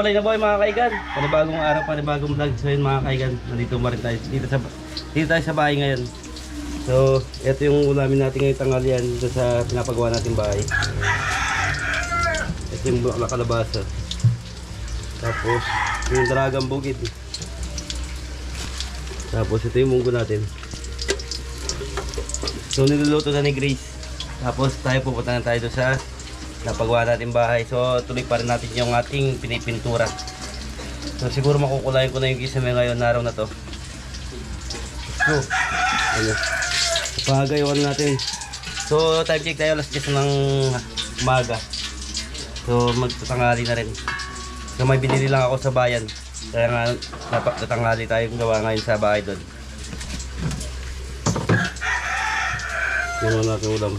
Makulay na boy mga kaigan. Panibagong araw, panibagong vlog. So yun mga kaigan, nandito pa rin tayo. Dito, sa, dito tayo sa bahay ngayon. So, ito yung ulamin natin ngayong tanghalian dito sa pinapagawa nating bahay. Ito yung bulak na kalabasa. Tapos, yung dalagang bukid. Tapos, ito yung munggo natin. So, niluluto na ni Grace. Tapos, tayo pupunta na tayo sa napagawa natin bahay. So, tuloy pa rin natin yung ating pinipintura. So, siguro makukulayan ko na yung kisame ngayon na araw na to. Go. Ano? Pagayawan natin. So, time check tayo alas 10 ng umaga. So, magtatangali na rin. So, may binili lang ako sa bayan. Kaya nga, dapat tatangali tayong gawa ngayon sa bahay doon. Yung mga natin ulam.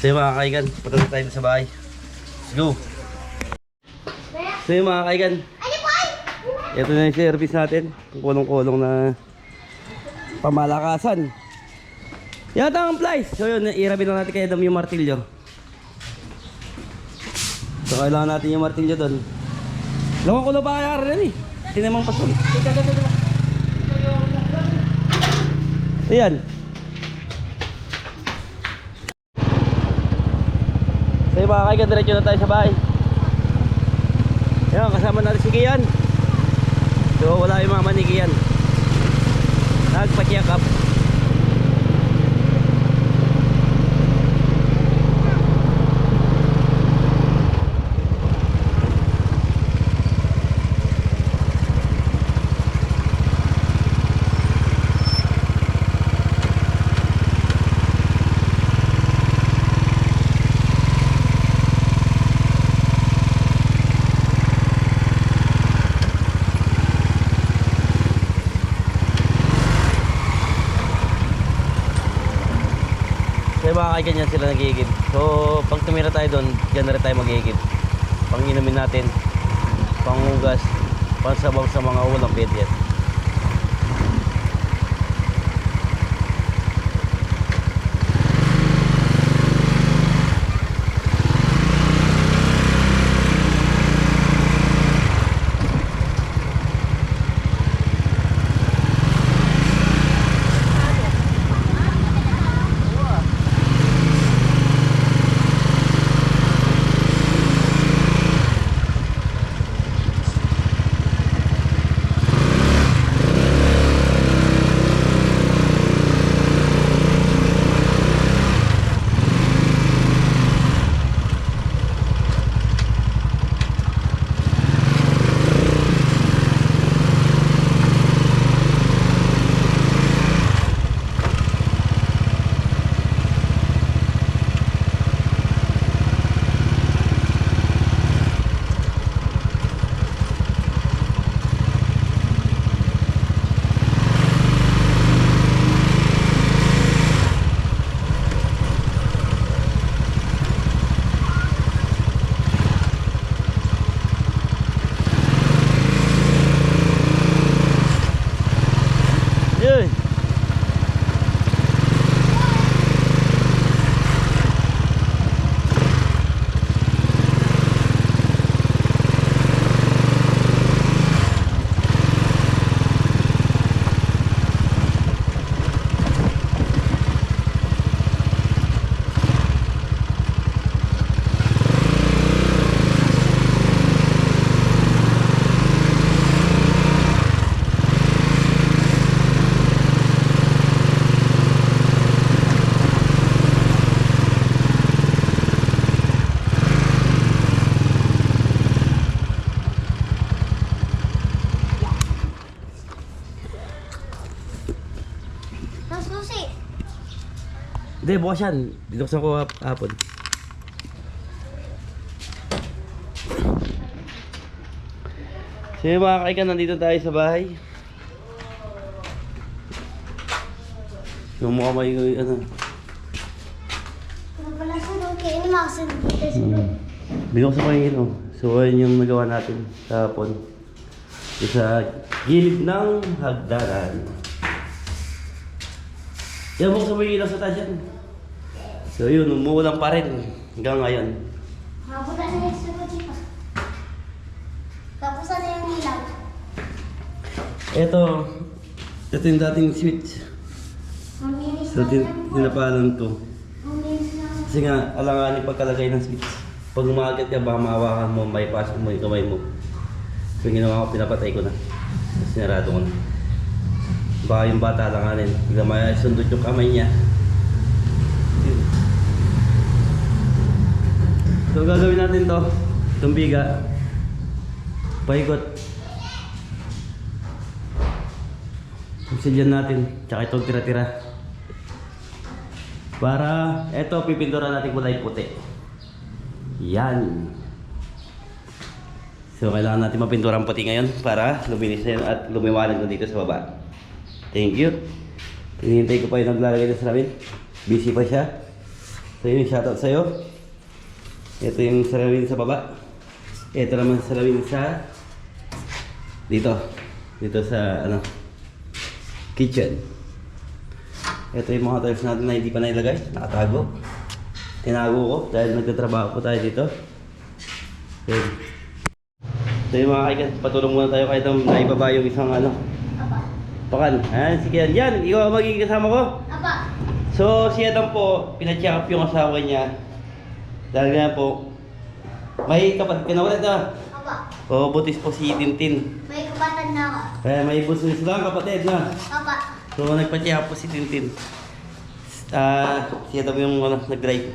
So yung mga kaigan, punta na sa bahay. Let's go! So yung mga kaigan, ito na yung service natin. Kulong-kulong na pamalakasan. Yata ang plies. So yun, irabin lang natin kay Adam yung martilyo. So kailangan natin yung martilyo doon. Lawang ko na ba kaya rin eh. Tinamang pasol. Ayan. So mga kaigan, diretso na tayo sa bahay. Ayan, kasama natin si Kian. So wala yung mama ni Kian. Nagpa-check up. Mga kaigan yan sila nagigib. So pag tumira tayo doon, dyan na rin tayo magigib. Pang inumin natin, pangugas, pansabaw sa mga ulam, pwede. Hindi, bukas yan. Binuksan ko hap- hapon. So mga kaigan, nandito tayo sa bahay. Yung mukha may ano. Ano pala sa doon? Kaya ini makasin dito sa doon. Binuksan ko yung ano. So ayun yung nagawa natin sa hapon. Sa gilid ng hagdanan. Yan, buksan mo yung ilaw sa taas yan. So yun, umuulan pa rin hanggang ngayon. Mabula na yung sunod dito. Tapos ano yung ilaw? Ito, ito yung dating switch. Maminis So, na po. tinapalan ko. Maminis na. Kasi nga, alanganin pagkalagay ng switch. Pag umakit ka, baka maawakan mo, may pasok mo yung kamay mo. So, yung ginawa ko, pinapatay ko na. Tapos sinarado ko na. Baka yung bata alanganin. Bigla may sundot yung kamay niya. Yun. So, gagawin natin to. Itong biga. Paikot. Obsidian natin. Tsaka itong tira-tira. Para, eto, pipinturan natin kulay puti. Yan. So, kailangan natin mapinturang puti ngayon para luminis na at lumiwanag na dito sa baba. Thank you. Hinihintay ko pa yung naglalagay ng salamin. Busy pa siya. So, yun, shoutout sa'yo. Ito yung salamin sa baba. Ito naman salamin sa dito. Dito sa ano kitchen. Ito yung mga tiles natin na hindi pa nailagay. Nakatago. Tinago ko dahil nagtatrabaho po tayo dito. Okay. Ito yung mga kaigan. Patulong muna tayo kahit na naibaba yung isang ano. Apa. Pakan. Ayan, sige yan. Yan, ikaw ang magiging kasama ko. Apa. So, si Adam po, pinacheck up yung asawa niya. Dahil nga po, may kapatid ka na ulit ah. Apa. O, butis po si Tintin. May kapatan na ako. Kaya may busis lang kapatid na. Apa. So, up po si Tintin. Ah, si Adam yung ano, nag-drive.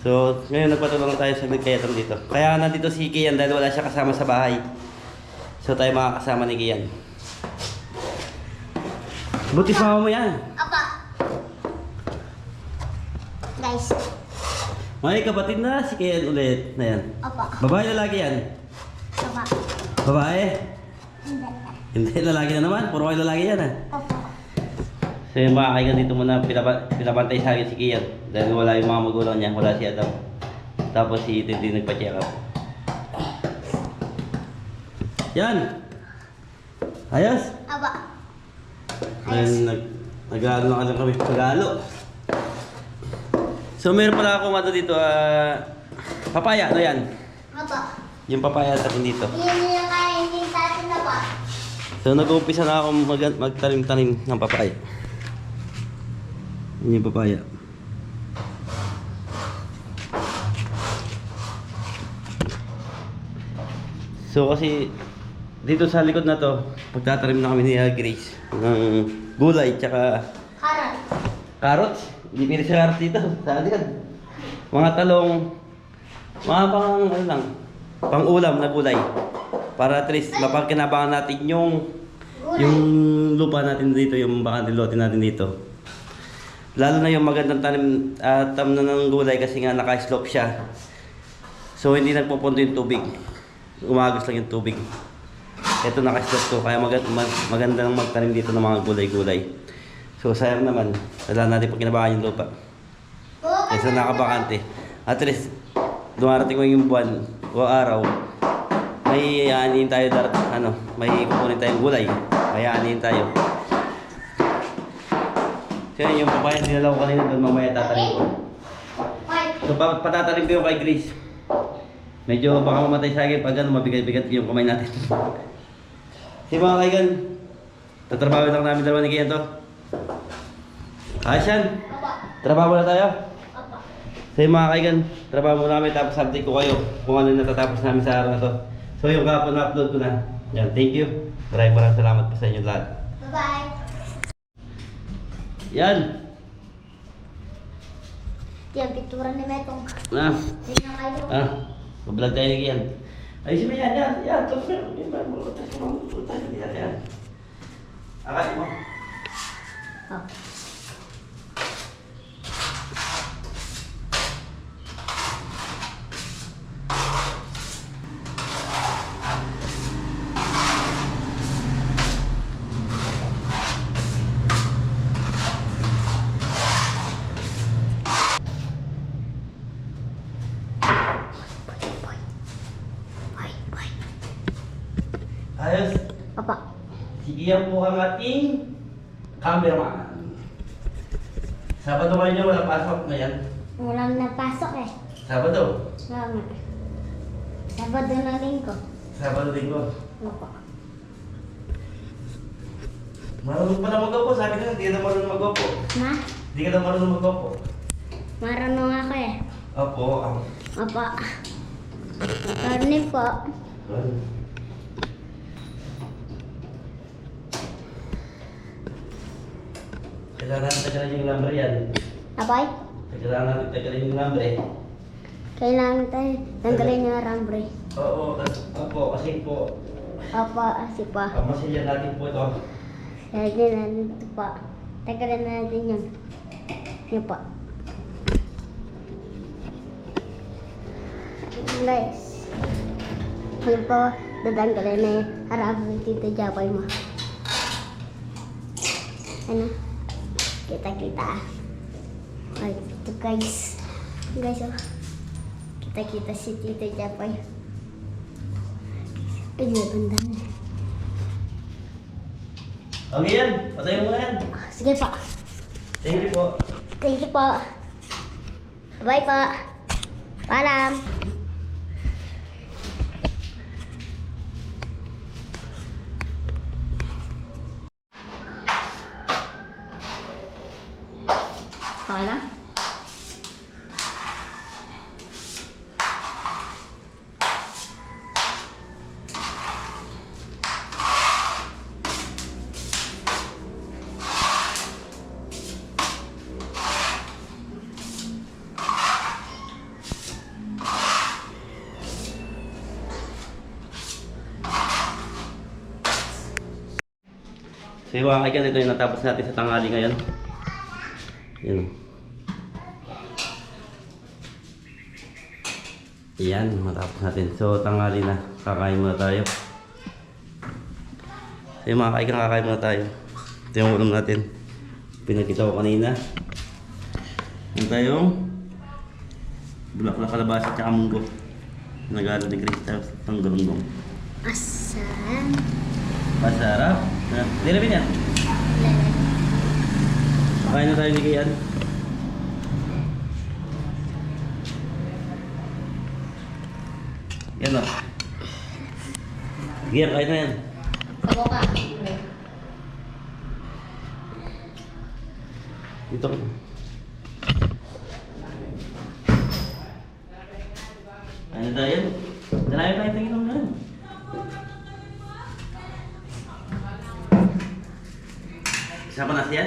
So, ngayon nagpatulong tayo sa kay Adam dito. Kaya nandito si Kian dahil wala siya kasama sa bahay. So, tayo makakasama ni Kian. Butis mama mo yan. Apa. Guys. May kapatid na si Kian ulit na yan. Apa. Babae lalaki yan? Apa. Babae? Hindi. Hindi, lalaki na naman. Puro kayo lalaki yan ah. So yung mga kaigan dito muna pinapa, pinapantay sa akin si Kian. Dahil wala yung mga magulang niya, wala si Adam. Tapos si Tintin nagpa-check up. Yan! Ayos! Apa. Ayun, nag, nag-ano na lang kami. Nag-alo. So meron pala akong ano dito, ah, papaya, ano yan? Apa. Yung papaya natin dito. Yan yung kainin natin na pa. So nag-uumpisa na akong mag magtanim-tanim ng papaya. Yun yung papaya. So kasi dito sa likod na to, pagtatanim na kami ni ah, Grace ng gulay tsaka Karat. carrots. Hindi carrots dito. Yan? Mga talong, mga pang ano lang, pang ulam na gulay. Para at least mapagkinabangan natin yung yung lupa natin dito, yung bakante lote natin dito. Lalo na yung magandang tanim at tam na ng gulay kasi nga naka-slope siya. So hindi nagpupunto yung tubig. Umagos lang yung tubig. Ito naka-slope to kaya maganda, maganda nang magtanim dito ng mga gulay-gulay. So sayang naman, wala natin pag kinabahan yung lupa. Kaysa nakabakante. At least, dumarating ko yung buwan o araw, may aanihin tayo darat, ano, may kukunin tayong gulay. May aanihin tayo. So yun, yung papaya dinala ko kanina doon mamaya tatanim ko. So pa patatanim ko yung kay Grace. Medyo baka mamatay sa akin pag ano, mabigat-bigat yung kamay natin. si mga kaigan, tatrabaho lang namin dalawa ni Kian to. Ayos yan. Trabaho na tayo. So yung mga kaigan, trabaho muna namin tapos update ko kayo kung ano natatapos namin sa araw na to. So yung kahapon na-upload ko na. Yan, thank you. Maraming maraming salamat po sa inyo lahat. Bye-bye. Yan. Yan, picture ni Metong. Ah, kayo. ah. Mablog tayo Kian. Ayusin mo yan, yan, yan. Ito, yan, yan, yan, yan, yan. Akasin mo. Oh. Bye, bye. Ayos. Apa. Si Kian po ang ating cameraman. Sabado kayo niyo, wala pasok na yan. Walang napasok eh. Sabado. Nga nga. Sabado na linggo. Sabado linggo. Opo. Marunong pa na mag-opo. Sabi ko, hindi ka na marunong mag-opo. Ma, Hindi ka na marunong mag-opo. marunong ako eh. Opo. Opo. Karni po. Kailangan natin tagalan yung number yan. Abay, Kailangan natin tagalan yung number eh. kailangan tayo tanggalin yung rambre. Oo, opo, kasi po, Opo, asi pa. pamasilyan natin po ito. Lagyan natin ito pa. Tanggalin natin yun. Yun pa. Guys. Ano pa, dadanggalin na yung ng tito Japay mo. Ano? Kita-kita. Ay, ito guys. Guys, oh. Kita-kita si tito Japay. Ay, banda na. Okay yan, patayin mo na yan. Sige pa. Thank you po. Thank you po. Bye po. Paalam. Paalam. So yung mga kaigan, ito yung natapos natin sa tanghali ngayon. Yan. Yan, matapos natin. So tanghali na, kakain muna tayo. So yung mga kaigan, kakain muna tayo. Ito yung ulam natin. Pinagkita ko kanina. Yung tayong bulaklak kalabasa at saka munggo. Nagalo ni Krista ng galunggong. Asan? Masarap. Ha? Nilabin yan. Kain na tayo ni Kian. Yan o. Kian, kain na yan. Kabo ka. Dito ka. Na tayo. Dalayo tayo tingin ng ganun. Isa pa na siya.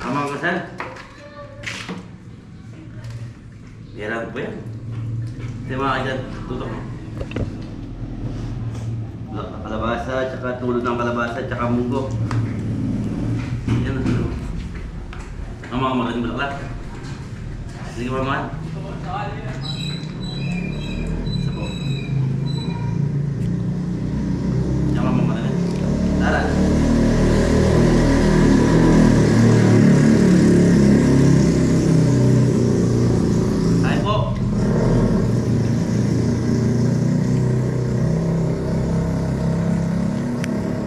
Tama ka saan? Bira ko yan. Kasi mga kailan, tutok mo. Bulak na kalabasa, tsaka tulog ng kalabasa, tsaka munggo. Yan ang tulog. Ang mga magaling bulaklak. Sige pa man. Isa po. Tsaka mga magaling. Tara. Ay po.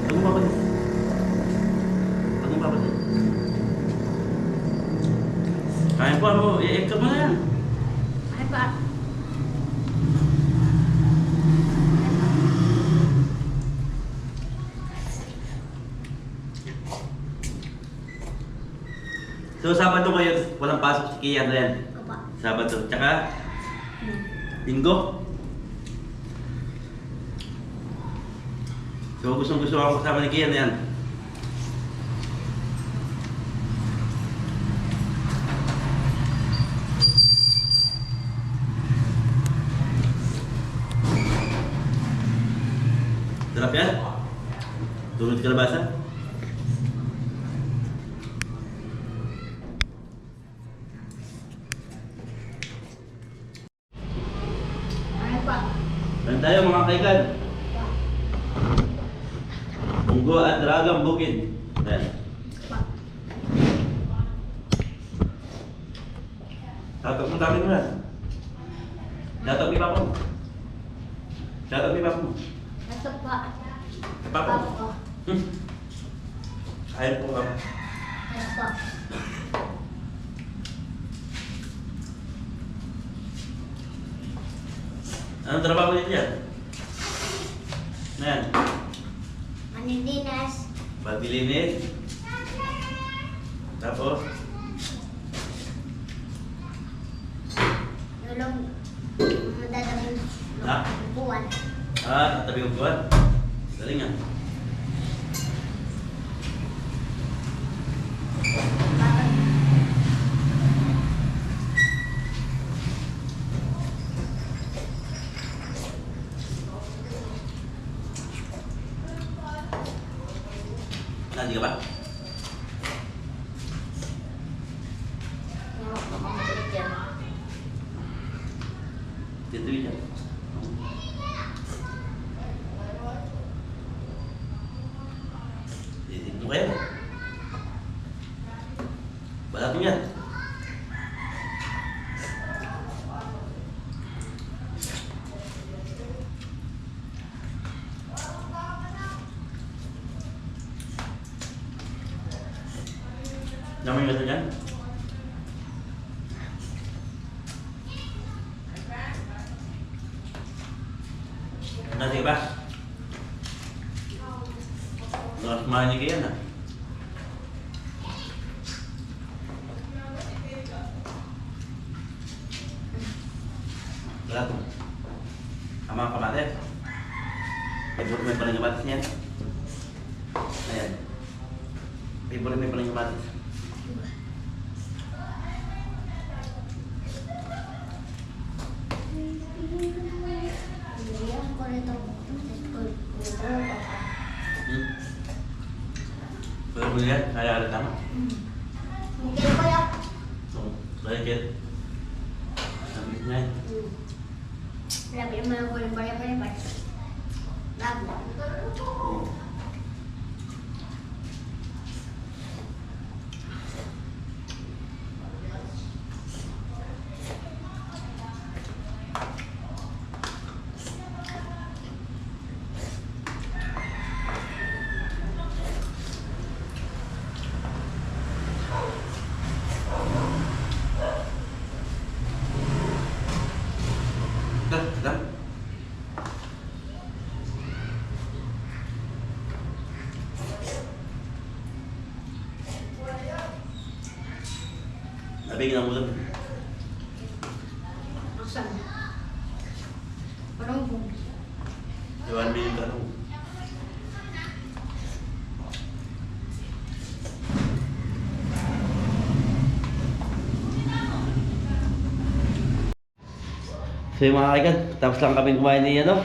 Ano ba ba yun? Ano ba ba yun? Kaya po, ano, i-extra mo na yan. Ay pa. So, Sabado ngayon, walang pasok si Kian na yan. Kapa. Sabado. Tsaka, Linggo. So, gustong gusto ako kasama ni Kian na yan. Sarap yan? Tulad kalabasa? Ay Datuk pun kami benar. Datuk pipa pun. Datuk pipa pun. Datuk pak. Pipa pun. Hmm. Air pun kamu. Datuk. Antara apa dia? Ya? Nan. Mandinas. Batilinis. Tapos. Ha? buwan. ah, tatabi ko buwan. Galing ah. Bakit? Nanti ka ba? Dito yun yan. Dito mo kayo. Balat mo yan. Dami yung gata dyan? Nanti ka ba? Lakas kumain kayo yan ah. Balat mo. Tama ang kamatis. Favorite mo yung palang kamatis niyan. Ayan. Favorite mo yung palang kamatis. Hindi ako rito. Hmm. Pwede mo yan, kaya ada tama. Hindi ko yan. So, balik Sabi niya yan. Labi naman ako ng bari-bari. Labi. Dah, dah. Nabigyan ang ulam. Asan? Parang kung Iwan mo yung tanong. So yung mga kaigan, tapos lang kami kumain ni ano,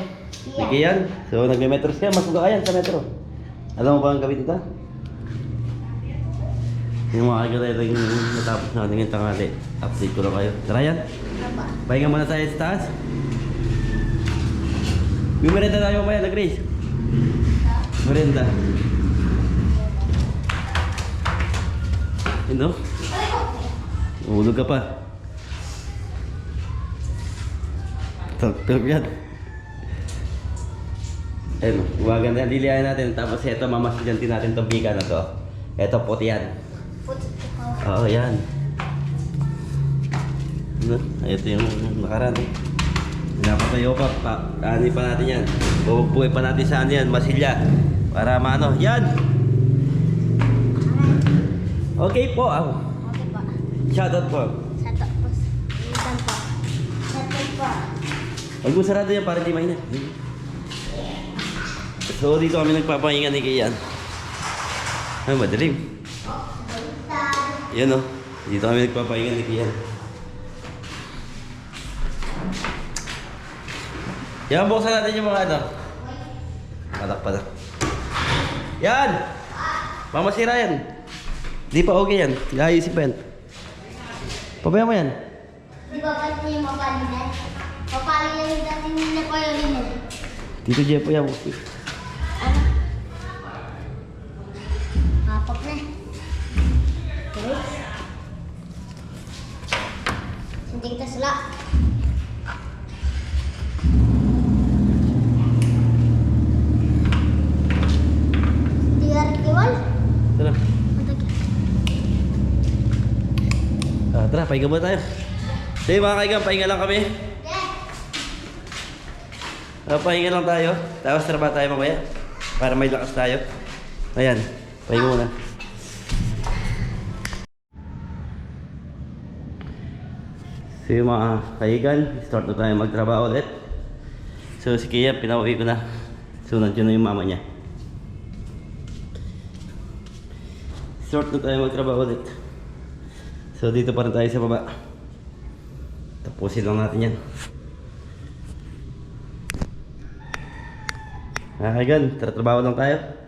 ni Kian. So nagme-metro siya, mas kayan sa metro. Alam mo ba ang gawin dito? Yung mga ito yung natapos na yung tangali. Update ko lang kayo. Tara yan, pahinga muna tayo sa taas. May merenda tayo mamaya na Grace. Merenda. Ano? Ulog ka pa. Tok-tok yan. Ayun, maganda yan. Lilihain natin. Tapos ito, mamasidyantin natin itong bika na to. Ito, puti yan. Oo, yan. Ano? Ito yung nakaraan. Eh. Pinapatayo pa, pa, ani pa natin yan. Bubugbuhay pa natin sa ano yan, masilya. Para maano, yan! Okay po, ah. Okay pa. Shoutout po. Sa tapos. Minsan pa. Sa pa. Huwag mo sarado yan para di mainit. So dito kami nagpapahinga ni Kian. Ay, madilim. Yan o. Dito kami nagpapahinga ni Kian. Yan, buksan natin yung mga ano. Palak palak. Yan! Mamasira yan. Di pa okay yan. Gaisipin. Pabayaan mo yan. Di ba ba't niyo mapalinan? Papalinan yung dati nila pa yun yun. Dito Jepo yan. Tasla. Tigar kiwal. Tara. Ah, tara, pahinga muna tayo. Sige mga kaigan, pahinga lang kami. So, pahinga lang tayo. Tapos trabaho tayo mamaya. Para may lakas tayo. Ayan. Pahinga muna. So yung mga kaigan, start na tayo magtrabaho ulit. So si Kia, pinauwi ko na. Sunod yun na yung mama niya. Start na tayo magtrabaho ulit. So dito pa rin tayo sa baba. Tapusin lang natin yan. Ah, kaigan, tara trabaho lang tayo.